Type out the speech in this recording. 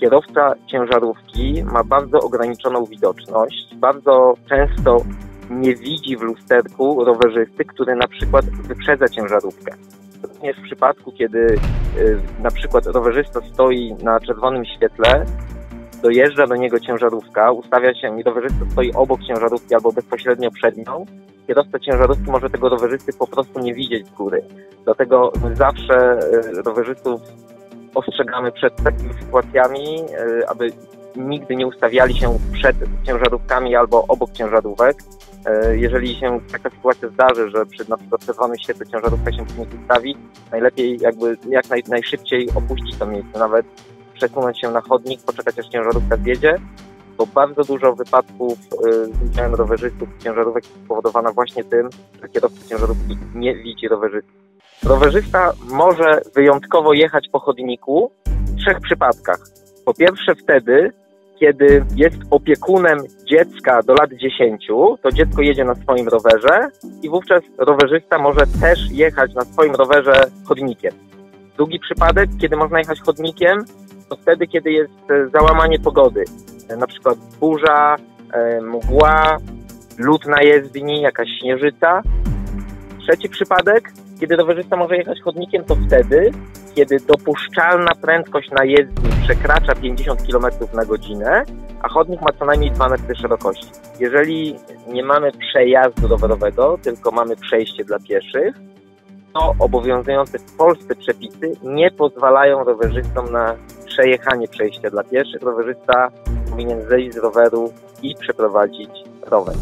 kierowca ciężarówki ma bardzo ograniczoną widoczność, bardzo często nie widzi w lusterku rowerzysty, który na przykład wyprzedza ciężarówkę. Również w przypadku, kiedy y, na przykład rowerzysta stoi na czerwonym świetle, dojeżdża do niego ciężarówka, ustawia się i rowerzysta stoi obok ciężarówki albo bezpośrednio przed nią, kierowca ciężarówki może tego rowerzysty po prostu nie widzieć z góry. Dlatego zawsze y, rowerzystów ostrzegamy przed takimi sytuacjami, y, aby nigdy nie ustawiali się przed ciężarówkami albo obok ciężarówek. Y, Jeżeli się taka sytuacja zdarzy, że przy na przykład czerwonym świetle ciężarówka się nie ustawi, najlepiej jakby jak naj, najszybciej opuścić to miejsce, nawet przesunąć się na chodnik, poczekać aż ciężarówka zjedzie, bo bardzo dużo wypadków z udziałem rowerzystów ciężarówek jest spowodowana właśnie tym, że kierowca ciężarówki nie widzi rowerzysty. Rowerzysta może wyjątkowo jechać po chodniku w trzech przypadkach. Po pierwsze wtedy, kiedy jest opiekunem dziecka do lat 10, to dziecko jedzie na swoim rowerze i wówczas rowerzysta może też jechać na swoim rowerze chodnikiem. Drugi przypadek, kiedy można jechać chodnikiem, to wtedy, kiedy jest e, załamanie pogody. E, Na przykład burza, e, mgła, lód na jezdni, jakaś śnieżyca. Trzeci przypadek, kiedy rowerzysta może jechać chodnikiem, to wtedy, kiedy dopuszczalna prędkość na jezdni przekracza 50 km na godzinę, a chodnik ma co najmniej 2 metry szerokości. Jeżeli nie mamy przejazdu rowerowego, tylko mamy przejście dla pieszych, to obowiązujące w Polsce przepisy nie pozwalają rowerzystom na przejechanie przejścia dla pieszych. Rowerzysta powinien zejść z roweru i przeprowadzić rower.